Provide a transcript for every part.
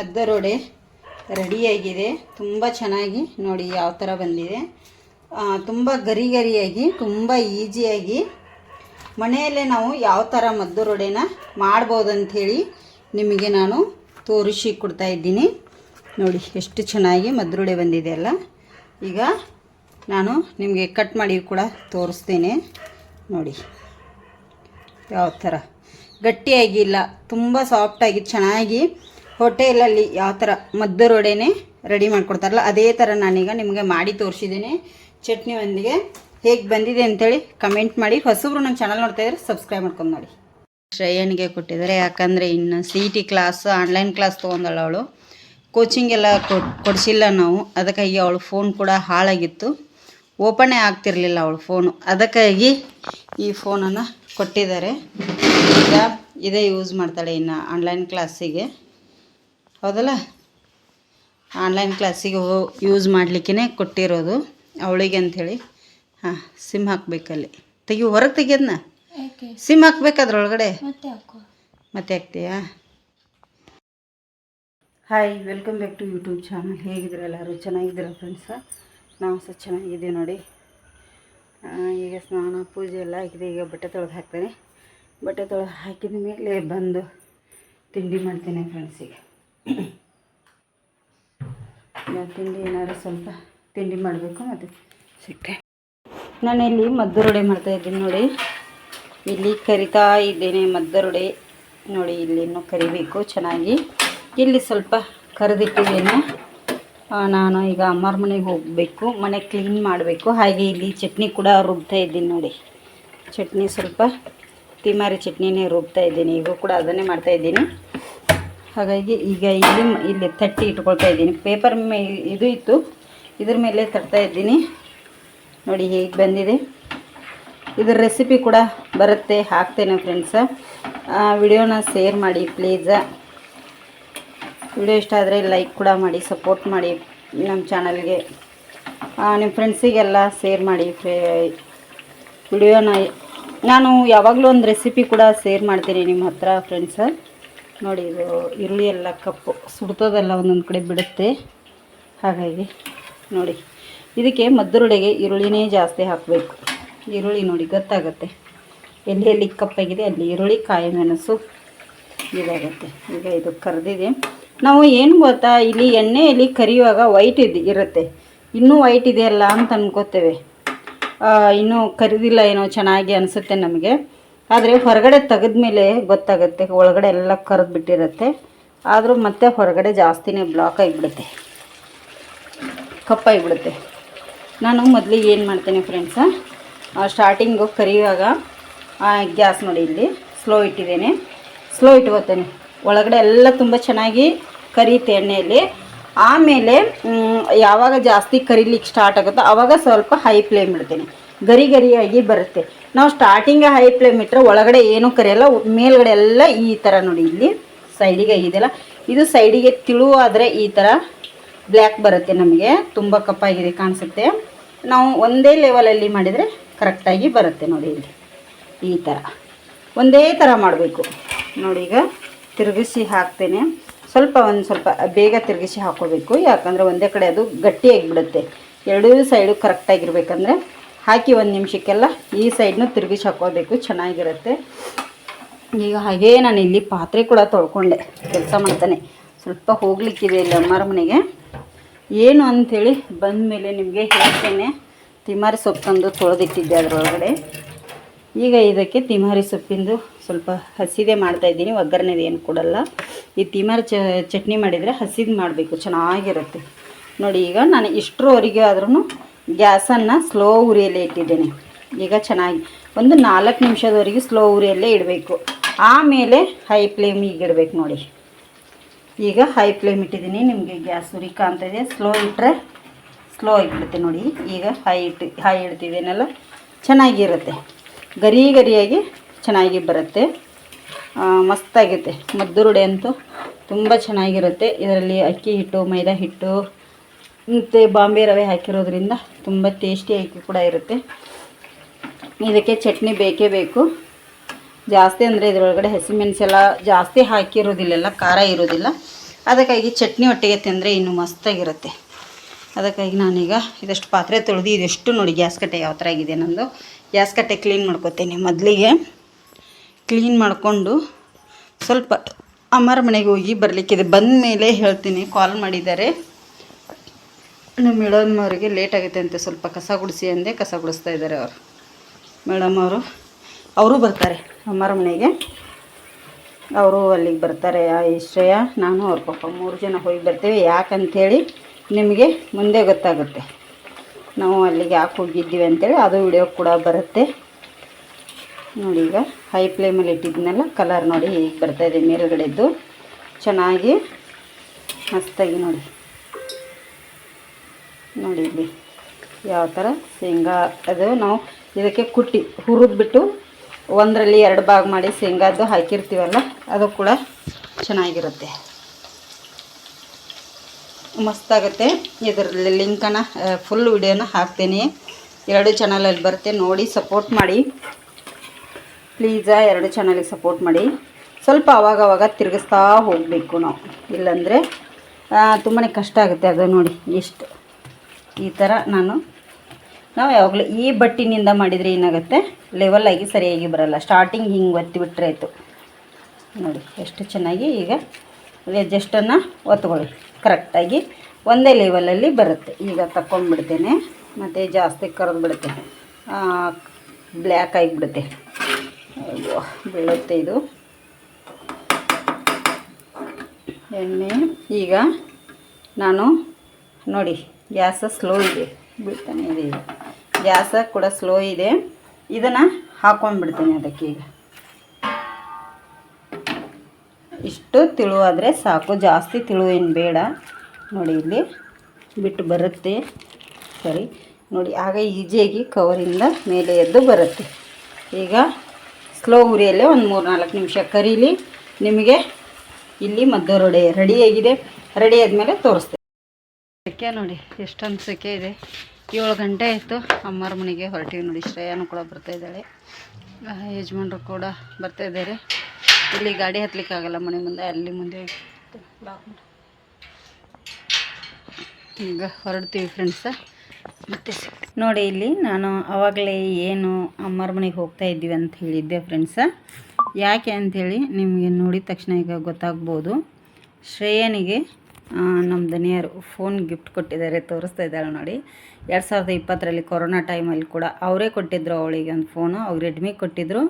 ಮದ್ದರೊಡೆ ರೆಡಿಯಾಗಿದೆ. ತುಂಬ ಚೆನ್ನಾಗಿ ನೋಡಿ ಯಾವ ಥರ ಬಂದಿದೆ. ತುಂಬ ಗರಿ ಗರಿಯಾಗಿ ತುಂಬ ಈಸಿಯಾಗಿ ಮನೆಯಲ್ಲೇ ನಾವು ಯಾವ ಥರ ಮದ್ದರೊಡೆನ ಮಾಡ್ಬೋದು ಅಂಥೇಳಿ ನಿಮಗೆ ನಾನು ತೋರಿಸಿ ಕೊಡ್ತಾ ಇದ್ದೀನಿ. ನೋಡಿ ಎಷ್ಟು ಚೆನ್ನಾಗಿ ಮದ್ದರೊಡೆ ಬಂದಿದೆ ಅಲ್ಲ. ಈಗ ನಾನು ನಿಮಗೆ ಕಟ್ ಮಾಡಿ ಕೂಡ ತೋರಿಸ್ತೇನೆ. ನೋಡಿ ಯಾವ ಥರ ಗಟ್ಟಿಯಾಗಿಲ್ಲ ತುಂಬ ಸಾಫ್ಟಾಗಿ ಚೆನ್ನಾಗಿ ಹೋಟೆಲಲ್ಲಿ ಯಾವ ಥರ ಮದ್ದರೊಡೆನೇ ರೆಡಿ ಮಾಡ್ಕೊಡ್ತಾರಲ್ಲ, ಅದೇ ಥರ ನಾನೀಗ ನಿಮಗೆ ಮಾಡಿ ತೋರಿಸಿದ್ದೀನಿ. ಚಟ್ನಿ ಒಂದಿಗೆ ಹೇಗೆ ಬಂದಿದೆ ಅಂತೇಳಿ ಕಮೆಂಟ್ ಮಾಡಿ. ಹೊಸಬ್ರು ನಮ್ಮ ಚಾನಲ್ ನೋಡ್ತಾ ಇದ್ರೆ ಸಬ್ಸ್ಕ್ರೈಬ್ ಮಾಡ್ಕೊಂಡು ನೋಡಿ. ಶ್ರೇಯನಿಗೆ ಕೊಟ್ಟಿದ್ದಾರೆ, ಯಾಕಂದರೆ ಇನ್ನು C T class online class ತೊಗೊಂಡಳು ಅವಳು. ಕೋಚಿಂಗ್ ಎಲ್ಲ ಕೊಡಿಸಿಲ್ಲ ನಾವು. ಅದಕ್ಕಾಗಿ ಅವಳು ಫೋನ್ ಕೂಡ ಹಾಳಾಗಿತ್ತು. ಓಪನೇ ಆಗ್ತಿರಲಿಲ್ಲ ಅವಳು ಫೋನು ಅದಕ್ಕಾಗಿ ಈ ಫೋನನ್ನು ಕೊಟ್ಟಿದ್ದಾರೆ. ಈಗ ಇದೇ ಯೂಸ್ ಮಾಡ್ತಾಳೆ ಇನ್ನು ಆನ್ಲೈನ್ ಕ್ಲಾಸಿಗೆ ಹೌದಲ್ಲ? ಆನ್ಲೈನ್ ಕ್ಲಾಸಿಗೆ ಹೋ ಯೂಸ್ ಮಾಡಲಿಕ್ಕೇ ಕೊಟ್ಟಿರೋದು ಅವಳಿಗೆ ಅಂಥೇಳಿ. ಹಾಂ ಸಿಮ್ ಹಾಕಬೇಕಲ್ಲಿ. ತೆಗಿ ಹೊರಗೆ ತೆಗಿಯೋದನ್ನ ಸಿಮ್ ಹಾಕ್ಬೇಕು ಅದ್ರೊಳಗಡೆ. ಮತ್ತೆ ಹಾಕೋ ಮತ್ತೆ ಹಾಕ್ತೀಯಾ? Hi welcome back to YouTube channel ಹೇಗಿದ್ದೀರ ಎಲ್ಲರೂ? ಚೆನ್ನಾಗಿದ್ದೀರಾ ಫ್ರೆಂಡ್ಸ ನಾವು ಸಹ ಚೆನ್ನಾಗಿದ್ದೀವಿ ನೋಡಿ. ಈಗ ಸ್ನಾನ ಪೂಜೆ ಎಲ್ಲ ಆಗಿದೆ. ಈಗ ಬಟ್ಟೆ ತೊಳೆದು ಹಾಕ್ತೇನೆ. ಬಟ್ಟೆ ತೊಳೆದು ಹಾಕಿದ ಮೇಲೆ ಬಂದು ತಿಂಡಿ ಮಾಡ್ತೇನೆ ಫ್ರೆಂಡ್ಸಿಗೆ ಈಗ. ತಿಂಡಿ ಏನಾದ್ರು ಸ್ವಲ್ಪ ತಿಂಡಿ ಮಾಡಬೇಕು ಮತ್ತು ಸಿಟ್ಟೆ ನಾನಿಲ್ಲಿ ಮಾಡ್ತಾ ಇದ್ದೀನಿ ನೋಡಿ. ಇಲ್ಲಿ ಕರಿತಾ ಇದ್ದೇನೆ ಮದ್ದರೊಡೆ ನೋಡಿ, ಇಲ್ಲಿ ಇನ್ನೂ ಕರಿಬೇಕು ಚೆನ್ನಾಗಿ. ಇಲ್ಲಿ ಸ್ವಲ್ಪ ಕರೆದಿಟ್ಟಿದ್ದೇನೆ. ನಾನು ಈಗ ಅಮ್ಮರ ಮನೆಗೆ ಹೋಗಬೇಕು. ಮನೆ ಕ್ಲೀನ್ ಮಾಡಬೇಕು. ಹಾಗೆ ಇಲ್ಲಿ ಚಟ್ನಿ ಕೂಡ ರುಬ್ತಾ ಇದ್ದೀನಿ ನೋಡಿ. ಚಟ್ನಿ ಸ್ವಲ್ಪ ತಿಮಾರಿ ಚಟ್ನಿನೇ ರುಬ್ತಾ ಇದ್ದೀನಿ. ಈಗ ಕೂಡ ಅದನ್ನೇ ಮಾಡ್ತಾ ಇದ್ದೀನಿ. ಹಾಗಾಗಿ ಈಗ ಇಲ್ಲಿ ಇಲ್ಲಿ ತಟ್ಟಿ ಇಟ್ಕೊಳ್ತಾ ಇದ್ದೀನಿ. ಪೇಪರ್ ಮೇ ಇದು ಇತ್ತು. ಇದ್ರ ಮೇಲೆ ತಟ್ತಾ ಇದ್ದೀನಿ. ನೋಡಿ ಹೇಗೆ ಬಂದಿದೆ. ಇದ್ರ ರೆಸಿಪಿ ಕೂಡ ಬರುತ್ತೆ. ಹಾಕ್ತೇನೆ ಫ್ರೆಂಡ್ಸ ವಿಡಿಯೋನ ಶೇರ್ ಮಾಡಿ ಪ್ಲೀಸ ವಿಡಿಯೋ ಇಷ್ಟ ಆದರೆ ಲೈಕ್ ಕೂಡ ಮಾಡಿ ಸಪೋರ್ಟ್ ಮಾಡಿ ನಮ್ಮ ಚಾನಲ್ಗೆ ನಿಮ್ಮ ಫ್ರೆಂಡ್ಸಿಗೆಲ್ಲ ಶೇರ್ ಮಾಡಿ ಫ್ರೇ ವಿಡಿಯೋನ ನಾನು ಯಾವಾಗಲೂ ಒಂದು ರೆಸಿಪಿ ಕೂಡ ಶೇರ್ ಮಾಡ್ತೀನಿ ನಿಮ್ಮ ಹತ್ರ ಫ್ರೆಂಡ್ಸ ನೋಡಿ, ಇದು ಈರುಳ್ಳಿ ಎಲ್ಲ ಕಪ್ಪು. ಸುಡ್ತದೆಲ್ಲ ಒಂದೊಂದು ಕಡೆ ಬಿಡುತ್ತೆ. ಹಾಗಾಗಿ ನೋಡಿ, ಇದಕ್ಕೆ ಮದ್ದರುಡೆಗೆ ಈರುಳ್ಳಿನೇ ಜಾಸ್ತಿ ಹಾಕಬೇಕು. ಈರುಳ್ಳಿ ನೋಡಿ, ಗೊತ್ತಾಗುತ್ತೆ. ಎಲ್ಲಿ ಎಲ್ಲಿ ಕಪ್ಪಾಗಿದೆ, ಅಲ್ಲಿ ಈರುಳ್ಳಿ, ಕಾಯಿ ಮೆಣಸು ಇದಾಗುತ್ತೆ. ಈಗ ಇದು ಕರೆದಿದೆ. ನಾವು ಏನು ಗೊತ್ತಾ, ಇಲ್ಲಿ ಎಣ್ಣೆಯಲ್ಲಿ ಕರಿಯುವಾಗ ವೈಟ್ ಇದು, ಇರುತ್ತೆ. ಇನ್ನೂ ವೈಟ್ ಇದೆಯಲ್ಲ ಅಂತ ಅನ್ಕೋತೇವೆ. ಇನ್ನೂ ಕರಿದಿಲ್ಲ ಏನೋ ಚೆನ್ನಾಗಿ ಅನಿಸುತ್ತೆ ನಮಗೆ. ಆದರೆ ಹೊರಗಡೆ ತೆಗೆದ್ಮೇಲೆ ಗೊತ್ತಾಗುತ್ತೆ, ಒಳಗಡೆ ಎಲ್ಲ ಕರೆದು ಬಿಟ್ಟಿರುತ್ತೆ. ಆದರೂ ಮತ್ತೆ ಹೊರಗಡೆ ಜಾಸ್ತಿನೇ ಬ್ಲಾಕ್ ಆಗಿಬಿಡುತ್ತೆ. ಕಪ್ಪಾಗಿಬಿಡುತ್ತೆ. ನಾನು ಮೊದಲಿಗೆ ಏನು ಮಾಡ್ತೇನೆ ಫ್ರೆಂಡ್ಸ ಸ್ಟಾರ್ಟಿಂಗು ಕರಿಯುವಾಗ ಗ್ಯಾಸ್ ನೋಡಿ ಇಲ್ಲಿ ಸ್ಲೋ ಇಟ್ಟಿದ್ದೇನೆ. ಸ್ಲೋ ಇಟ್ಕೋತೇನೆ. ಒಳಗಡೆ ಎಲ್ಲ ತುಂಬ ಚೆನ್ನಾಗಿ ಕರಿಯುತ್ತೆ ಎಣ್ಣೆಯಲ್ಲಿ. ಆಮೇಲೆ ಯಾವಾಗ ಜಾಸ್ತಿ ಕರಿಲಿಕ್ಕೆ ಸ್ಟಾರ್ಟ್ ಆಗುತ್ತೋ ಆವಾಗ ಸ್ವಲ್ಪ ಹೈ ಫ್ಲೇಮ್ ಇಡ್ತೇನೆ. ಗರಿ ಗರಿಯಾಗಿ ಬರುತ್ತೆ. ನಾವು ಸ್ಟಾರ್ಟಿಂಗ್ ಹೈ ಫ್ಲೇಮ್ ಇಟ್ಟರೆ ಒಳಗಡೆ ಏನೂ ಕರೆಯಲ್ಲ, ಮೇಲ್ಗಡೆ ಎಲ್ಲ ಈ ಥರ ನೋಡಿ ಇಲ್ಲಿ. ಸೈಡಿಗೆ ಇದೆಲ್ಲ. ಇದು ಸೈಡಿಗೆ ತಿಳುವಾದರೆ ಈ ಥರ ಬ್ಲ್ಯಾಕ್ ಬರುತ್ತೆ ನಮಗೆ. ತುಂಬ ಕಪ್ಪಾಗಿದೆ ಕಾಣಿಸುತ್ತೆ. ನಾವು ಒಂದೇ ಲೆವೆಲಲ್ಲಿ ಮಾಡಿದರೆ ಕರೆಕ್ಟಾಗಿ ಬರುತ್ತೆ ನೋಡಿ ಇಲ್ಲಿ. ಈ ಥರ ಒಂದೇ ಥರ ಮಾಡಬೇಕು. ನೋಡಿ ಈಗ ತಿರುಗಿಸಿ ಹಾಕ್ತೇನೆ. ಸ್ವಲ್ಪ ಒಂದು ಸ್ವಲ್ಪ ಬೇಗ ತಿರುಗಿಸಿ ಹಾಕೋಬೇಕು. ಯಾಕಂದರೆ ಒಂದೇ ಕಡೆ ಅದು ಗಟ್ಟಿಯಾಗಿ ಬಿಡುತ್ತೆ ಎರಡೂ ಸೈಡು ಕರೆಕ್ಟಾಗಿರ್ಬೇಕಂದ್ರೆ ಹಾಕಿ ಒಂದು ನಿಮಿಷಕ್ಕೆಲ್ಲ ಈ ಸೈಡ್ನು ತಿರುಗಿಸಿ ಹಾಕೋಬೇಕು, ಚೆನ್ನಾಗಿರುತ್ತೆ. ಈಗ ಹಾಗೇ ನಾನು ಇಲ್ಲಿ ಪಾತ್ರೆ ಕೂಡ ತೊಳ್ಕೊಂಡೆ, ಕೆಲಸ ಮಾಡ್ತಾನೆ. ಸ್ವಲ್ಪ ಹೋಗ್ಲಿಕ್ಕಿದೆ ಇಲ್ಲಿ ಅಮ್ಮರ ಮನೆಗೆ. ಏನು ಅಂಥೇಳಿ ಬಂದ ಮೇಲೆ ನಿಮಗೆ ಹೇಳ್ತೇನೆ. ತಿಮಾರಿ ಸೊಪ್ಪು ತಂದು ತೊಳೆದಿಟ್ಟಿದ್ದೆ ಅದರೊಳಗಡೆ. ಈಗ ಇದಕ್ಕೆ ತಿಮಾರಿ ಸೊಪ್ಪಿಂದು ಸ್ವಲ್ಪ ಹಸಿದೆ ಮಾಡ್ತಾಯಿದ್ದೀನಿ ಒಗ್ಗರಣೆದು ಏನು ಕೊಡಲ್ಲ. ಈ ತಿಮಾರಿ ಚಟ್ನಿ ಮಾಡಿದರೆ ಹಸಿದು ಮಾಡಬೇಕು, ಚೆನ್ನಾಗಿರುತ್ತೆ. ನೋಡಿ ಈಗ ನಾನು ಇಷ್ಟರವರೆಗೆ ಆದ್ರೂ ಗ್ಯಾಸನ್ನು ಸ್ಲೋ ಉರಿಯಲ್ಲೇ ಇಟ್ಟಿದ್ದೇನೆ. ಈಗ ಚೆನ್ನಾಗಿ ಒಂದು ನಾಲ್ಕು ನಿಮಿಷದವರೆಗೆ ಸ್ಲೋ ಉರಿಯಲ್ಲೇ ಇಡಬೇಕು. ಆಮೇಲೆ ಹೈ ಫ್ಲೇಮಿಗೆ ಇಡಬೇಕು ನೋಡಿ. ಈಗ ಹೈ ಫ್ಲೇಮ್ ಇಟ್ಟಿದ್ದೀನಿ. ನಿಮಗೆ ಗ್ಯಾಸ್ ಉರಿ ಇದೆ. ಸ್ಲೋ ಇಟ್ಟರೆ ಸ್ಲೋ ಆಗಿಬಿಡುತ್ತೆ ನೋಡಿ. ಈಗ ಹೈ ಇಟ್ಟು ಹೈ ಇಡ್ತಿದ್ದೀನಲ್ಲ, ಚೆನ್ನಾಗಿರುತ್ತೆ. ಗರಿ ಗರಿಯಾಗಿ ಚೆನ್ನಾಗಿ ಬರುತ್ತೆ. ಮಸ್ತಾಗುತ್ತೆ. ಮದ್ದೂರುಡೆ ಅಂತೂ ತುಂಬ ಚೆನ್ನಾಗಿರುತ್ತೆ. ಇದರಲ್ಲಿ ಅಕ್ಕಿ ಹಿಟ್ಟು, ಮೈದಾ ಹಿಟ್ಟು ಮತ್ತು ಬಾಂಬೆ ರವೆ ಹಾಕಿರೋದ್ರಿಂದ ತುಂಬ ಟೇಸ್ಟಿಯಾಗಿ ಕೂಡ ಇರುತ್ತೆ. ಇದಕ್ಕೆ ಚಟ್ನಿ ಬೇಕೇ ಬೇಕು. ಜಾಸ್ತಿ ಅಂದರೆ ಇದರೊಳಗಡೆ ಹಸಿಮೆಣಸೆಲ್ಲ ಜಾಸ್ತಿ ಹಾಕಿರೋದಿಲ್ಲಲ್ಲ, ಖಾರ ಇರೋದಿಲ್ಲ. ಅದಕ್ಕಾಗಿ ಚಟ್ನಿ ಒಟ್ಟಿಗೆ ತಿಂದರೆ ಇನ್ನೂ ಮಸ್ತಾಗಿರುತ್ತೆ. ಅದಕ್ಕಾಗಿ ನಾನೀಗ ಇದಷ್ಟು ಪಾತ್ರೆ ತೊಳೆದು, ಇದೆಷ್ಟು ನೋಡಿ ಗ್ಯಾಸ್ ಕಟ್ಟೆ ಯಾವ ಥರ ಆಗಿದೆ ನಂದು. ಗ್ಯಾಸ್ ಕಟ್ಟೆ ಕ್ಲೀನ್ ಮಾಡ್ಕೋತೀನಿ ಮೊದಲಿಗೆ. ಕ್ಲೀನ್ ಮಾಡಿಕೊಂಡು ಸ್ವಲ್ಪ ಅಮ್ಮರ ಮನೆಗೆ ಹೋಗಿ ಬರಲಿಕ್ಕಿದೆ. ಬಂದ ಮೇಲೆ ಹೇಳ್ತೀನಿ ಕಾಲ್ ಮಾಡಿದ್ದಾರೆ. ನಮ್ಮ ಮೇಡಮ್ ಅವರಿಗೆ ಲೇಟ್ ಆಗುತ್ತೆ ಅಂತ ಸ್ವಲ್ಪ ಕಸ ಗುಡಿಸಿ ಅಂದೆ ಕಸ ಗುಡಿಸ್ತಾ ಇದ್ದಾರೆ ಅವರು. ಮೇಡಮ್ ಅವರು ಅವರು ಬರ್ತಾರೆ ಅಮ್ಮರ ಮನೆಗೆ ಅವರು ಅಲ್ಲಿಗೆ ಬರ್ತಾರೆ, ಆ ಇಶ್ರಯ ನಾನು ಅವ್ರ ಪಾಪ ಮೂರು ಜನ ಹೋಗಿ ಬರ್ತೇವೆ. ಯಾಕಂಥೇಳಿ ನಿಮಗೆ ಮುಂದೆ ಗೊತ್ತಾಗುತ್ತೆ. ನಾವು ಅಲ್ಲಿಗೆ ಯಾಕೆ ಹೋಗಿದ್ದೀವಿ ಅಂತೇಳಿ ಅದು ವಿಡಿಯೋ ಕೂಡ ಬರುತ್ತೆ. ನೋಡಿ ಈಗ ಹೈ ಫ್ಲೇಮಲ್ಲಿ ಇಟ್ಟಿದ್ನಲ್ಲ ಕಲರ್ ನೋಡಿ ಹೀಗೆ ಬರ್ತಾಯಿದೆ ಮೇಲುಗಡೆದ್ದು. ಚೆನ್ನಾಗಿ ಮಸ್ತಾಗಿ ನೋಡಿ. ನೋಡಿ ಇಲ್ಲಿ. ಯಾವ ಥರ ಶೇಂಗಾ. ಅದು ನಾವು ಇದಕ್ಕೆ ಕುಟ್ಟಿ, ಹುರಿದ್ಬಿಟ್ಟು ಒಂದರಲ್ಲಿ ಎರಡು ಭಾಗ ಮಾಡಿ ಶೇಂಗಾದ್ದು ಹಾಕಿರ್ತೀವಲ್ಲ, ಅದು ಕೂಡ ಚೆನ್ನಾಗಿರುತ್ತೆ. ಮಸ್ತಾಗುತ್ತೆ. ಇದರಲ್ಲಿ ಲಿಂಕನ್ನು ಫುಲ್ ವಿಡಿಯೋನ ಹಾಕ್ತೀನಿ. ಎರಡು ಚಾನಲಲ್ಲಿ ಬರುತ್ತೆ, ನೋಡಿ ಸಪೋರ್ಟ್ ಮಾಡಿ. ಪ್ಲೀಸ ಎರಡು ಚಾನಲಿಗೆ ಸಪೋರ್ಟ್ ಮಾಡಿ. ಸ್ವಲ್ಪ ಅವಾಗ ಅವಾಗ ತಿರುಗಿಸ್ತಾ ಹೋಗಬೇಕು ನಾವು. ಇಲ್ಲಾಂದರೆ ತುಂಬಾ ಕಷ್ಟ ಆಗುತ್ತೆ ಅದು ನೋಡಿ, ಇಷ್ಟು. ಈ ಥರ ನಾನು ನಾವು ಯಾವಾಗಲೂ ಈ ಬಟ್ಟಿನಿಂದ ಮಾಡಿದರೆ ಏನಾಗುತ್ತೆ? ಲೆವೆಲಾಗಿ ಸರಿಯಾಗಿ ಬರಲ್ಲ. ಸ್ಟಾರ್ಟಿಂಗ್ ಹಿಂಗೆ ಒತ್ತಿ ಬಿಟ್ಟರೆ ಆಯಿತು. ನೋಡಿ, ಎಷ್ಟು ಚೆನ್ನಾಗಿ ಈಗ ಜಸ್ಟನ್ನು ಒತ್ಕೊಳ್ಳಿ. ಕರೆಕ್ಟಾಗಿ ಒಂದೇ ಲೆವೆಲಲ್ಲಿ ಬರುತ್ತೆ. ಈಗ ತಗೊಂಡ್ಬಿಡ್ತೇನೆ ಮತ್ತು ಜಾಸ್ತಿ ಕರೆದು ಬಿಡುತ್ತೆ. ಬ್ಲ್ಯಾಕ್ ಆಗಿಬಿಡುತ್ತೆ. ಬೀಳುತ್ತೆ ಇದು. ಎಣ್ಣೆ. ಈಗ ನಾನು ನೋಡಿ ಗ್ಯಾಸ ಸ್ಲೋ ಇದೆ. ಬಿಡ್ತಾನೆ ಇದೆ ಈಗ. ಗ್ಯಾಸ ಕೂಡ ಸ್ಲೋ ಇದೆ. ಇದನ್ನು ಹಾಕೊಂಡ್ಬಿಡ್ತೀನಿ ಅದಕ್ಕೆ ಈಗ. ಇಷ್ಟು ತಿಳುವಾದರೆ ಸಾಕು. ಜಾಸ್ತಿ ತಿಳು ಏನು ಬೇಡ. ನೋಡಿ ಇಲ್ಲಿ ಬಿಟ್ಟು ಬರುತ್ತೆ. ಸರಿ. ನೋಡಿ, ಆಗ ಈಜಿಯಾಗಿ ಕವರಿಂದ ಮೇಲೆ ಎದ್ದು ಬರುತ್ತೆ. ಈಗ ಸ್ಲೋ ಉರಿಯಲ್ಲೇ ಒಂದು ಮೂರು ನಾಲ್ಕು ನಿಮಿಷ ಕರೀಲಿ. ನಿಮಗೆ ಇಲ್ಲಿ ಮದ್ದೊರಡೆ ರೆಡಿಯಾಗಿದೆ ರೆಡಿ ಆದಮೇಲೆ ತೋರಿಸ್ತೇನೆ. ಸೆಕೆ ನೋಡಿ ಎಷ್ಟೊಂದು ಸೆಕೆ ಇದೆ. ಏಳು ಗಂಟೆ ಆಯಿತು. ಅಮ್ಮರ ಮನೆಗೆ ಹೊರಟಿವಿ ನೋಡಿ ಶ್ರೇಯಾನು ಕೂಡ ಬರ್ತಾ ಆ, ಯಜಮಾನ್ರು ಕೂಡ ಬರ್ತಾ ಇದ್ದಾರೆ. ಇಲ್ಲಿ ಗಾಡಿ ಹತ್ತಲಿಕ್ಕಾಗಲ್ಲ ಮನೆ ಮುಂದೆ ಅಲ್ಲಿ ಮುಂದೆ. ಈಗ ಹೊರಡ್ತೀವಿ ಫ್ರೆಂಡ್ಸ ಮತ್ತೆ ನೋಡಿ ಇಲ್ಲಿ ನಾನು ಆವಾಗಲೇ ಏನು ಅಮ್ಮರ ಮನೆಗೆ ಹೋಗ್ತಾ ಇದ್ದೀವಿ ಅಂತ ಹೇಳಿದ್ದೆ ಫ್ರೆಂಡ್ಸ ಯಾಕೆ ಅಂಥೇಳಿ ನಿಮಗೆ ನೋಡಿದ ತಕ್ಷಣ ಈಗ ಗೊತ್ತಾಗ್ಬೋದು. ಶ್ರೇಯನಿಗೆ ನಮ್ಮ ದನಿಯರು ಫೋನ್ ಗಿಫ್ಟ್ ಕೊಟ್ಟಿದ್ದಾರೆ, ತೋರಿಸ್ತಾ ಇದ್ದಾಳೆ ನೋಡಿ. ಎರಡು ಸಾವಿರದ ಇಪ್ಪತ್ತರಲ್ಲಿ ಕೊರೋನಾ ಟೈಮಲ್ಲಿ ಕೂಡ ಅವರೇ ಕೊಟ್ಟಿದ್ದರು ಅವಳಿಗೆ ಒಂದು ಫೋನು ಅವ್ರು ರೆಡ್ಮಿ ಕೊಟ್ಟಿದ್ರು.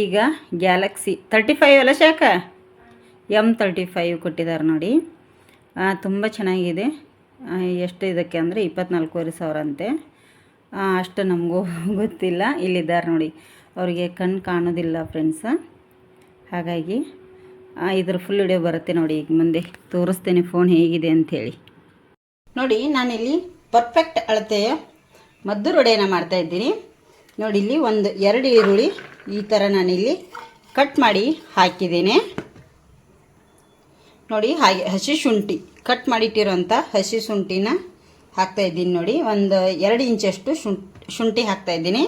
ಈಗ ಗ್ಯಾಲಕ್ಸಿ ತರ್ಟಿ ಫೈವ್ ಅಲ್ಲ ಶಾಖ? ಎಂ ತರ್ಟಿ ಫೈವ್ ಕೊಟ್ಟಿದ್ದಾರೆ ನೋಡಿ. ತುಂಬ ಚೆನ್ನಾಗಿದೆ. ಎಷ್ಟು ಇದಕ್ಕೆ ಅಂದರೆ ಇಪ್ಪತ್ನಾಲ್ಕೂವರೆ ಸಾವಿರ ಅಂತೆ. ಅಷ್ಟು ನಮಗೂ ಗೊತ್ತಿಲ್ಲ. ಇಲ್ಲಿದ್ದಾರೆ ನೋಡಿ. ಅವರಿಗೆ ಕಣ್ಣು ಕಾಣೋದಿಲ್ಲ ಫ್ರೆಂಡ್ಸ ಹಾಗಾಗಿ ಇದ್ರ ಫುಲ್ ವಿಡಿಯೋ ಬರುತ್ತೆ ನೋಡಿ, ಈಗ ಮುಂದೆ ತೋರಿಸ್ತೇನೆ ಫೋನ್ ಹೇಗಿದೆ ಅಂಥೇಳಿ. ನೋಡಿ, ನಾನಿಲ್ಲಿ ಪರ್ಫೆಕ್ಟ್ ಅಳತೆಯ ಮದ್ದು ರೊಡೆಯನ್ನು ಮಾಡ್ತಾ ಇದ್ದೀನಿ. ನೋಡಿ, ಇಲ್ಲಿ ಒಂದು ಎರಡು ಈರುಳ್ಳಿ ಈ ಥರ ನಾನಿಲ್ಲಿ ಕಟ್ ಮಾಡಿ ಹಾಕಿದ್ದೇನೆ. ನೋಡಿ, ಹಾಗೆ ಹಸಿ ಶುಂಠಿ ಕಟ್ ಮಾಡಿಟ್ಟಿರೋಂಥ ಹಸಿ ಶುಂಠಿನ ಹಾಕ್ತಾ ಇದ್ದೀನಿ ನೋಡಿ. ಒಂದು ಎರಡು ಇಂಚಷ್ಟು ಶುಂಠಿ ಶುಂಠಿ ಹಾಕ್ತಾ ಇದ್ದೀನಿ.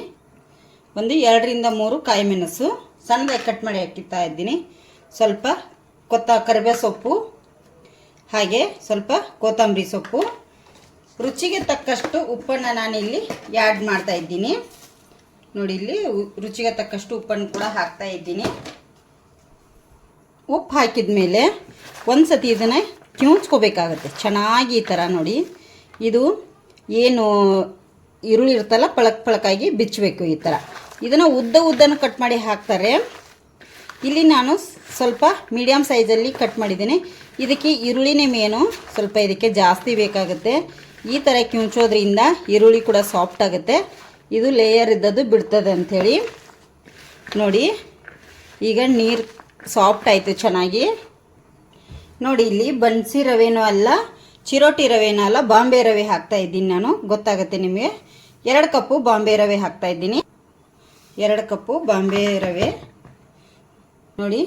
ಒಂದು ಎರಡರಿಂದ ಮೂರು ಕಾಯಿ ಮೆಣಸು ಸಣ್ಣದಾಗಿ ಕಟ್ ಮಾಡಿ ಹಾಕಿತ್ತಾ ಇದ್ದೀನಿ. ಸ್ವಲ್ಪ ಕೊತ್ತ ಕರಿಬೇವು ಸೊಪ್ಪು, ಹಾಗೆ ಸ್ವಲ್ಪ ಕೊತ್ತಂಬರಿ ಸೊಪ್ಪು. ರುಚಿಗೆ ತಕ್ಕಷ್ಟು ಉಪ್ಪನ್ನು ನಾನಿಲ್ಲಿ ಆ್ಯಡ್ ಮಾಡ್ತಾ ಇದ್ದೀನಿ. ನೋಡಿ, ಇಲ್ಲಿ ರುಚಿಗೆ ತಕ್ಕಷ್ಟು ಉಪ್ಪನ್ನು ಕೂಡ ಹಾಕ್ತಾ ಇದ್ದೀನಿ. ಉಪ್ಪು ಹಾಕಿದ ಮೇಲೆ ಒಂದು ಸತಿ ಇದನ್ನು ಕಿವುಚ್ಕೋಬೇಕಾಗತ್ತೆ. ಚೆನ್ನಾಗಿ ಈ ಥರ ನೋಡಿ. ಇದು ಏನು ಈರುಳ್ಳಿ ಇರ್ತಲ್ಲ ಪಳಕ್ ಪಳಕಾಗಿ ಬಿಚ್ಚಬೇಕು ಈ ಥರ ಇದನ್ನು ಉದ್ದ ಉದ್ದನ ಕಟ್ ಮಾಡಿ ಹಾಕ್ತಾರೆ. ಇಲ್ಲಿ ನಾನು ಸ್ವಲ್ಪ ಮೀಡಿಯಮ್ ಸೈಜಲ್ಲಿ ಕಟ್ ಮಾಡಿದ್ದೀನಿ. ಇದಕ್ಕೆ ಈರುಳ್ಳಿನೇ ಮೇನು ಸ್ವಲ್ಪ ಇದಕ್ಕೆ ಜಾಸ್ತಿ ಬೇಕಾಗುತ್ತೆ. ಈ ಥರ ಕಿಂಚೋದ್ರಿಂದ ಈರುಳ್ಳಿ ಕೂಡ ಸಾಫ್ಟ್ ಆಗುತ್ತೆ. ಇದು ಲೇಯರ್ ಇದ್ದದ್ದು ಬಿಡ್ತದೆ ಅಂಥೇಳಿ. ನೋಡಿ, ಈಗ ನೀರು ಸಾಫ್ಟ್ ಆಯಿತು ಚೆನ್ನಾಗಿ. ನೋಡಿ, ಇಲ್ಲಿ ಬನ್ಸಿ ರವೆನೂ ಅಲ್ಲ, ಚಿರೋಟಿ ರವೆನೂ ಅಲ್ಲ, ಬಾಂಬೆ ರವೆ ಹಾಕ್ತಾ ಇದ್ದೀನಿ ನಾನು. ಗೊತ್ತಾಗುತ್ತೆ ನಿಮಗೆ? ಎರಡು ಕಪ್ಪು ಬಾಂಬೆ ರವೆ ಹಾಕ್ತಾ ಇದ್ದೀನಿ. ಎರಡು ಕಪ್ಪು ಬಾಂಬೆ ರವೆ. ನೋಡಿ,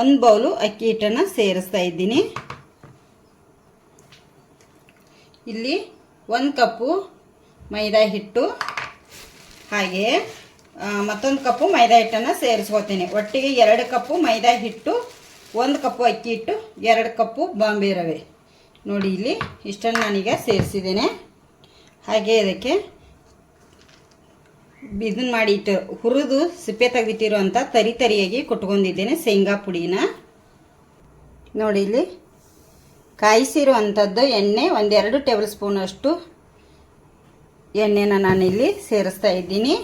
ಒಂದು ಬೌಲು ಅಕ್ಕಿ ಹಿಟ್ಟನ್ನು ಸೇರಿಸ್ತಾ ಇದ್ದೀನಿ. ಇಲ್ಲಿ ಒಂದು ಕಪ್ಪು ಮೈದಾ ಹಿಟ್ಟು, ಹಾಗೆ ಮತ್ತೊಂದು ಕಪ್ಪು ಮೈದಾ ಹಿಟ್ಟನ್ನು ಸೇರಿಸ್ಕೊತೀನಿ. ಒಟ್ಟಿಗೆ ಎರಡು ಕಪ್ಪು ಮೈದಾ ಹಿಟ್ಟು, ಒಂದು ಕಪ್ಪು ಅಕ್ಕಿ ಹಿಟ್ಟು, ಎರಡು ಕಪ್ಪು ಬಾಂಬೆ ರವೆ. ನೋಡಿ ಇಲ್ಲಿ ಇಷ್ಟನ್ನು ನಾನೀಗ ಸೇರಿಸಿದ್ದೇನೆ. ಹಾಗೆ ಇದಕ್ಕೆ ಇದನ್ನ ಮಾಡಿ ಇಟ್ಟು ಹುರಿದು ಸಿಪ್ಪೆ ತೆಗೆದಿಟ್ಟಿರುವಂಥ ತರಿ ತರಿಯಾಗಿ ಕೊಟ್ಕೊಂಡಿದ್ದೇನೆ ಶೇಂಗಾ ಪುಡಿನ. ನೋಡಿ ಇಲ್ಲಿ ಕಾಯಿಸಿರುವಂಥದ್ದು ಎಣ್ಣೆ, ಒಂದೆರಡು ಟೇಬಲ್ ಸ್ಪೂನಷ್ಟು ಎಣ್ಣೆನ ನಾನಿಲ್ಲಿ ಸೇರಿಸ್ತಾ ಇದ್ದೀನಿ.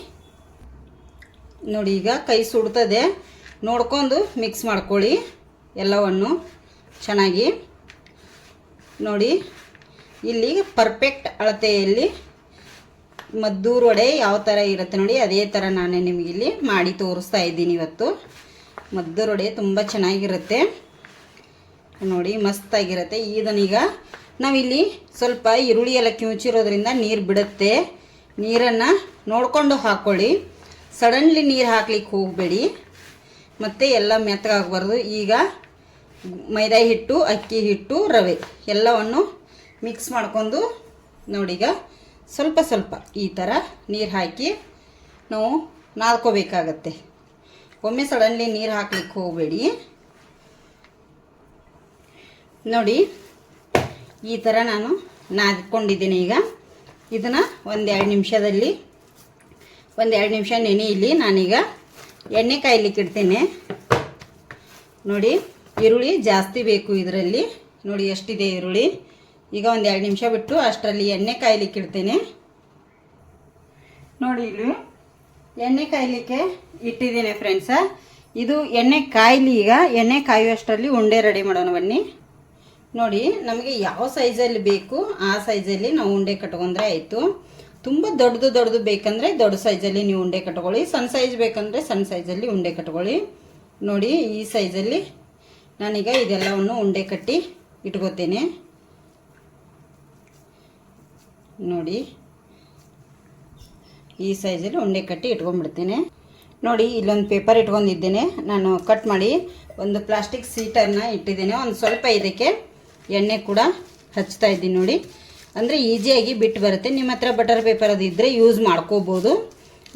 ನೋಡಿ ಈಗ ಕೈ ಸುಡ್ತದೆ. ನೋಡ್ಕೊಂಡು ಮಿಕ್ಸ್ ಮಾಡ್ಕೊಳ್ಳಿ ಎಲ್ಲವನ್ನು ಚೆನ್ನಾಗಿ. ನೋಡಿ, ಇಲ್ಲಿ ಪರ್ಫೆಕ್ಟ್ ಅಳತೆಯಲ್ಲಿ ಮದ್ದೂರು ವಡೆ ಯಾವ ಥರ ಇರುತ್ತೆ ನೋಡಿ, ಅದೇ ಥರ ನಾನು ನಿಮಗೆ ಇಲ್ಲಿ ಮಾಡಿ ತೋರಿಸ್ತಾ ಇದ್ದೀನಿ ಇವತ್ತು. ಮದ್ದೂರು ವಡೆ ತುಂಬ ಚೆನ್ನಾಗಿರುತ್ತೆ. ನೋಡಿ, ಮಸ್ತಾಗಿರುತ್ತೆ. ಇದನ್ನೀಗ ನಾವಿಲ್ಲಿ ಸ್ವಲ್ಪ ಈರುಳ್ಳಿ ಎಲ್ಲ ಕಿವುಚಿರೋದ್ರಿಂದ ನೀರು ಬಿಡುತ್ತೆ. ನೀರನ್ನು ನೋಡಿಕೊಂಡು ಹಾಕ್ಕೊಳ್ಳಿ ಸಡನ್ಲಿ ನೀರು ಹಾಕ್ಲಿಕ್ಕೆ ಹೋಗಬೇಡಿ. ಮತ್ತು ಎಲ್ಲ ಮೆತ್ತಗಾಗಬಾರ್ದು. ಈಗ ಮೈದಾ ಹಿಟ್ಟು, ಅಕ್ಕಿ ಹಿಟ್ಟು, ರವೆ ಎಲ್ಲವನ್ನು ಮಿಕ್ಸ್ ಮಾಡ್ಕೊಂಡು ನೋಡೀಗ ಸ್ವಲ್ಪ ಸ್ವಲ್ಪ ಈ ಥರ ನೀರು ಹಾಕಿ ನಾವು ನಾದ್ಕೋಬೇಕಾಗತ್ತೆ. ಒಮ್ಮೆ ಸಡನ್ಲಿ ನೀರು ಹಾಕ್ಲಿಕ್ಕೆ ಹೋಗಬೇಡಿ. ನೋಡಿ, ಈ ಥರ ನಾನು ನಾದ್ಕೊಂಡಿದ್ದೀನಿ ಈಗ. ಇದನ್ನು ಒಂದೆರಡು ನಿಮಿಷದಲ್ಲಿ, ಒಂದೆರಡು ನಿಮಿಷ ನೆನೆಯಲ್ಲಿ ನಾನೀಗ ಎಣ್ಣೆ ಕಾಯ್ಲಿಕ್ಕೆ ಇಡ್ತೇನೆ. ನೋಡಿ, ಈರುಳ್ಳಿ ಜಾಸ್ತಿ ಬೇಕು ಇದರಲ್ಲಿ. ನೋಡಿ, ಎಷ್ಟಿದೆ ಈರುಳ್ಳಿ? ಈಗ ಒಂದು ಎರಡು ನಿಮಿಷ ಬಿಟ್ಟು ಅಷ್ಟರಲ್ಲಿ ಎಣ್ಣೆ ಕಾಯ್ಲಿಕ್ಕೆ ಇಡ್ತೇನೆ. ನೋಡಿ ಇಲ್ಲಿ ಎಣ್ಣೆ ಕಾಯ್ಲಿಕ್ಕೆ ಇಟ್ಟಿದ್ದೀನಿ ಫ್ರೆಂಡ್ಸ ಇದು ಎಣ್ಣೆ ಕಾಯ್ಲಿ ಈಗ ಎಣ್ಣೆ ಕಾಯುವಷ್ಟರಲ್ಲಿ ಉಂಡೆ ರೆಡಿ ಮಾಡೋಣ ಬನ್ನಿ. ನೋಡಿ ನಮಗೆ ಯಾವ ಸೈಜಲ್ಲಿ ಬೇಕು ಆ ಸೈಜಲ್ಲಿ ನಾವು ಉಂಡೆ ಕಟ್ಕೊಂಡ್ರೆ ಆಯಿತು. ತುಂಬ ದೊಡ್ಡದು ದೊಡ್ಡದು ಬೇಕಂದರೆ ದೊಡ್ಡ ಸೈಜಲ್ಲಿ ನೀವು ಉಂಡೆ ಕಟ್ಕೊಳ್ಳಿ, ಸಣ್ಣ ಸೈಜ್ ಬೇಕಂದರೆ ಸಣ್ಣ ಸೈಜಲ್ಲಿ ಉಂಡೆ ಕಟ್ಕೊಳ್ಳಿ. ನೋಡಿ ಈ ಸೈಜಲ್ಲಿ ನಾನೀಗ ಇದೆಲ್ಲವನ್ನು ಉಂಡೆ ಕಟ್ಟಿ ಇಟ್ಕೋತೇನೆ. ನೋಡಿ. ಈ ಸೈಜಲ್ಲಿ ಉಂಡೆ ಕಟ್ಟಿ ಇಟ್ಕೊಂಡ್ಬಿಡ್ತೀನಿ. ನೋಡಿ, ಇಲ್ಲೊಂದು ಪೇಪರ್ ಇಟ್ಕೊಂಡಿದ್ದೇನೆ. ನಾನು ಕಟ್ ಮಾಡಿ ಒಂದು ಪ್ಲಾಸ್ಟಿಕ್ ಸೀಟನ್ನು ಇಟ್ಟಿದ್ದೇನೆ. ಒಂದು ಸ್ವಲ್ಪ ಇದಕ್ಕೆ ಎಣ್ಣೆ ಕೂಡ ಹಚ್ತಾ ಇದ್ದೀನಿ ನೋಡಿ. ಅಂದರೆ ಈಸಿಯಾಗಿ ಬಿಟ್ಟು ಬರುತ್ತೆ. ನಿಮ್ಮ ಹತ್ರ ಬಟರ್ ಪೇಪರ್ ಅದು ಇದ್ದರೆ ಯೂಸ್ ಮಾಡ್ಕೋಬೋದು.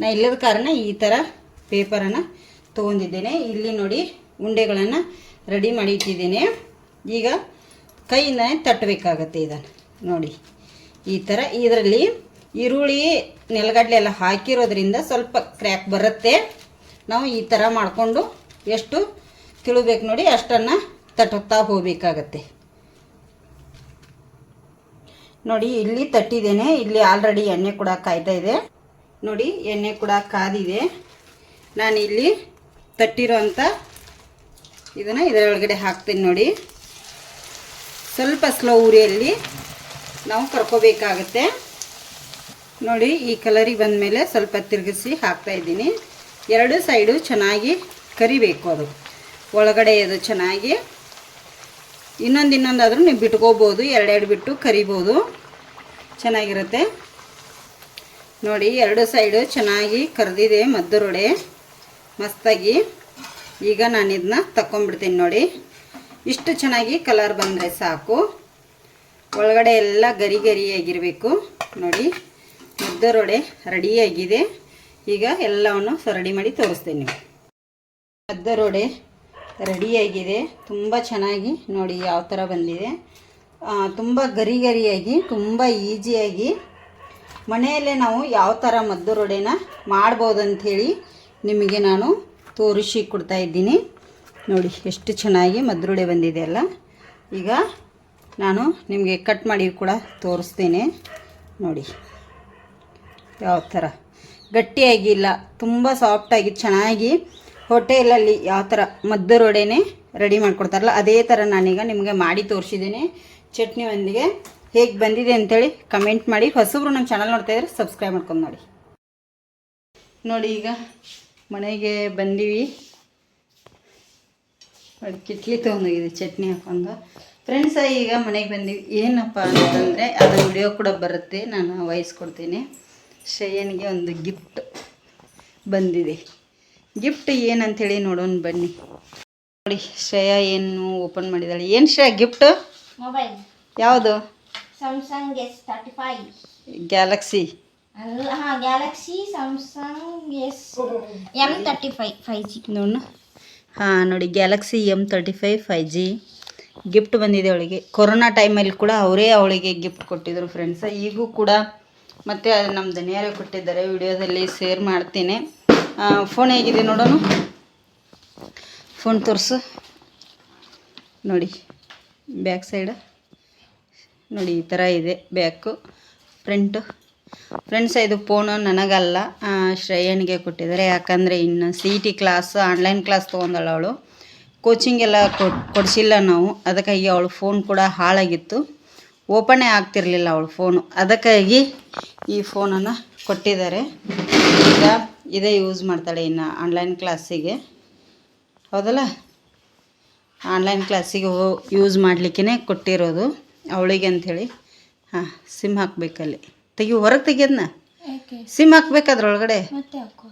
ನಾ ಇಲ್ಲದ ಕಾರಣ ಈ ಥರ ಪೇಪರನ್ನು ತೊಗೊಂಡಿದ್ದೇನೆ. ಇಲ್ಲಿ ನೋಡಿ ಉಂಡೆಗಳನ್ನು ರೆಡಿ ಮಾಡಿ ಇಟ್ಟಿದ್ದೇನೆ. ಈಗ ಕೈಯಿಂದನೇ ತಟ್ಟಬೇಕಾಗತ್ತೆ ಇದನ್ನು ನೋಡಿ. ಈ ಥರ ಇದರಲ್ಲಿ ಈರುಳ್ಳಿ, ನೆಲಗಡಲೆ ಎಲ್ಲ ಹಾಕಿರೋದ್ರಿಂದ ಸ್ವಲ್ಪ ಕ್ರ್ಯಾಕ್ ಬರುತ್ತೆ. ನಾವು ಈ ಥರ ಮಾಡಿಕೊಂಡು ಎಷ್ಟು ತಿಳಬೇಕು ನೋಡಿ, ಅಷ್ಟನ್ನು ತಟ್ಟುತ್ತಾ ಹೋಗಬೇಕಾಗತ್ತೆ. ನೋಡಿ, ಇಲ್ಲಿ ತಟ್ಟಿದ್ದೇನೆ. ಇಲ್ಲಿ ಆಲ್ರೆಡಿ ಎಣ್ಣೆ ಕೂಡ ಕಾಯ್ತಾ ಇದೆ. ನೋಡಿ, ಎಣ್ಣೆ ಕೂಡ ಕಾದಿದೆ. ನಾನು ಇಲ್ಲಿ ತಟ್ಟಿರೋಂಥ ಇದನ್ನು ಇದರೊಳಗಡೆ ಹಾಕ್ತೀನಿ ನೋಡಿ. ಸ್ವಲ್ಪ ಸ್ಲೋ ಉರಿಯಲ್ಲಿ ನಾವು ಕರ್ಕೋಬೇಕಾಗತ್ತೆ. ನೋಡಿ, ಈ ಕಲರಿಗೆ ಬಂದ ಮೇಲೆ ಸ್ವಲ್ಪ ತಿರುಗಿಸಿ ಹಾಕ್ತಾ ಇದ್ದೀನಿ. ಎರಡು ಸೈಡು ಚೆನ್ನಾಗಿ ಕರಿಬೇಕು ಅದು. ಒಳಗಡೆ ಅದು ಚೆನ್ನಾಗಿ. ಇನ್ನೊಂದು ಇನ್ನೊಂದಾದರೂ ನೀವು ಬಿಟ್ಕೋಬೋದು, ಎರಡೆರಡು ಬಿಟ್ಟು ಕರಿಬೋದು. ಚೆನ್ನಾಗಿರುತ್ತೆ. ನೋಡಿ, ಎರಡು ಸೈಡು ಚೆನ್ನಾಗಿ ಕರೆದಿದೆ ಮದ್ದರೊಡೆ. ಮಸ್ತಾಗಿ. ಈಗ ನಾನು ಇದನ್ನ ನೋಡಿ. ಇಷ್ಟು ಚೆನ್ನಾಗಿ ಕಲರ್ ಬಂದರೆ ಸಾಕು. ಒಳಗಡೆ ಎಲ್ಲ ಗರಿ ಗರಿಯಾಗಿರಬೇಕು ನೋಡಿ ಮದ್ದರೊಡೆ ರೆಡಿಯಾಗಿದೆ ಈಗ ಎಲ್ಲವನ್ನು ರೆಡಿ ಮಾಡಿ ತೋರಿಸ್ತೀನಿ ಮದ್ದರೊಡೆ ರೆಡಿಯಾಗಿದೆ ತುಂಬ ಚೆನ್ನಾಗಿ ನೋಡಿ ಯಾವ ಥರ ಬಂದಿದೆ. ತುಂಬ ಗರಿ ಗರಿಯಾಗಿ ತುಂಬ ಈಸಿಯಾಗಿ ಮನೆಯಲ್ಲೇ ನಾವು ಯಾವ ಥರ ಮದ್ದರೊಡೆನ ಮಾಡ್ಬೋದು ಅಂಥೇಳಿ ನಿಮಗೆ ನಾನು ತೋರಿಸಿ ಕೊಡ್ತಾ ಇದ್ದೀನಿ. ನೋಡಿ, ಎಷ್ಟು ಚೆನ್ನಾಗಿ ಮದ್ದರೊಡೆ ಬಂದಿದೆ ಅಲ್ಲ. ಈಗ ನಾನು ನಿಮಗೆ ಕಟ್ ಮಾಡಿ ಕೂಡ ತೋರಿಸ್ತೇನೆ. ನೋಡಿ. ಯಾವ ಥರ ಗಟ್ಟಿಯಾಗಿಲ್ಲ, ತುಂಬ ಸಾಫ್ಟಾಗಿ ಚೆನ್ನಾಗಿ ಹೋಟೆಲಲ್ಲಿ ಯಾವ ಥರ ಮದ್ದರೊಡೆನೇ ರೆಡಿ ಮಾಡಿಕೊಡ್ತಾರಲ್ಲ, ಅದೇ ಥರ ನಾನೀಗ ನಿಮಗೆ ಮಾಡಿ ತೋರಿಸಿದ್ದೇನೆ. ಚಟ್ನಿ ಒಂದಿಗೆ ಹೇಗೆ ಬಂದಿದೆ ಅಂತೇಳಿ ಕಮೆಂಟ್ ಮಾಡಿ. ಹೊಸಬ್ರು ನಮ್ಮ ಚಾನಲ್ ನೋಡ್ತಾ ಇದ್ರೆ ಸಬ್ಸ್ಕ್ರೈಬ್ ಮಾಡ್ಕೊಂಡು ನೋಡಿ. ನೋಡಿ ಈಗ ಮನೆಗೆ ಬಂದೀವಿ. ಕಿಟ್ಲಿ ತೊಗೊಂಡೋಗಿದೆ ಚಟ್ನಿ ಹಾಕೊಂಡು. ಫ್ರೆಂಡ್ಸ ಈಗ ಮನೆಗೆ ಬಂದೀವಿ ಏನಪ್ಪ ಅಂತಂದರೆ ಅದು ವಿಡಿಯೋ ಕೂಡ ಬರುತ್ತೆ ನಾನು ವಹಿಸ್ಕೊಡ್ತೀನಿ. ಕೊಡ್ತೀನಿ ಶ್ರೇಯನ್ಗೆ ಒಂದು ಗಿಫ್ಟ್ ಬಂದಿದೆ. ಗಿಫ್ಟ್ ಏನಂತೇಳಿ ನೋಡೋಣ ಬನ್ನಿ. ನೋಡಿ ಶ್ರೇಯಾ ಏನು ಓಪನ್ ಮಾಡಿದ್ದಾಳೆ. ಏನು ಶ್ರೇಯಾ ಗಿಫ್ಟ್ ಮೊಬೈಲ್ ಯಾವುದು? Samsung S thirty five Galaxy ಅಲ್ಲ ಹಾಂ Galaxy Samsung S M thirty five five G ನೋಡು ಹಾಂ ನೋಡಿ Galaxy M thirty five five G gift ಬಂದಿದೆ ಅವಳಿಗೆ. ಕೊರೋನಾ ಟೈಮಲ್ಲಿ ಕೂಡ ಅವರೇ ಅವಳಿಗೆ ಗಿಫ್ಟ್ ಕೊಟ್ಟಿದ್ರು ಫ್ರೆಂಡ್ಸ್ ಈಗೂ ಕೂಡ ಮತ್ತು ನಮ್ಮ ದನಿಯಾರೇ ಕೊಟ್ಟಿದ್ದಾರೆ. ವಿಡಿಯೋದಲ್ಲಿ ಶೇರ್ ಮಾಡ್ತೀನಿ. ಫೋನ್ ಹೇಗಿದೆ ನೋಡೋಣ. ಫೋನ್ ತೋರಿಸು. ನೋಡಿ ಬ್ಯಾಕ್ ಸೈಡ್ ನೋಡಿ, ಈ ಥರ ಇದೆ ಬ್ಯಾಕು ಫ್ರಂಟು ಫ್ರೆಂಡ್ಸ್ ಇದು ಫೋನು ನನಗಲ್ಲ. ಶ್ರೇಯನ್ಗೆ ಕೊಟ್ಟಿದ್ದಾರೆ. ಯಾಕಂದರೆ ಇನ್ನು C E T class online class ತೊಗೊಂಡಳು ಅವಳು. ಕೋಚಿಂಗ್ ಎಲ್ಲ ಕೊಡ್ ಕೊಡಿಸಿಲ್ಲ ನಾವು. ಅದಕ್ಕಾಗಿ ಅವಳ ಫೋನ್ ಕೂಡ ಹಾಳಾಗಿತ್ತು. ಓಪನೇ ಆಗ್ತಿರಲಿಲ್ಲ ಅವಳ ಫೋನು ಅದಕ್ಕಾಗಿ ಈ ಫೋನನ್ನು ಕೊಟ್ಟಿದ್ದಾರೆ. ಈಗ ಇದೇ ಯೂಸ್ ಮಾಡ್ತಾಳೆ ಇನ್ನು ಆನ್ಲೈನ್ ಕ್ಲಾಸಿಗೆ ಹೌದಲ್ಲ? ಆನ್ಲೈನ್ ಕ್ಲಾಸಿಗೆ ಹೋ ಯೂಸ್ ಮಾಡಲಿಕ್ಕೇ ಕೊಟ್ಟಿರೋದು ಅವಳಿಗೆ ಅಂಥೇಳಿ. ಹಾಂ ಸಿಮ್ ಹಾಕ್ಬೇಕಲ್ಲಿ. ತೆಗಿ ಹೊರಗೆ ತೆಗಿಯೋದನ್ನ ಸಿಮ್ ಹಾಕ್ಬೇಕಾದ್ರೊಳಗಡೆ? ಮತ್ತೆ ಹಾಕೋ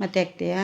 ಮತ್ತೆ ಹಾಕ್ತೀಯಾ?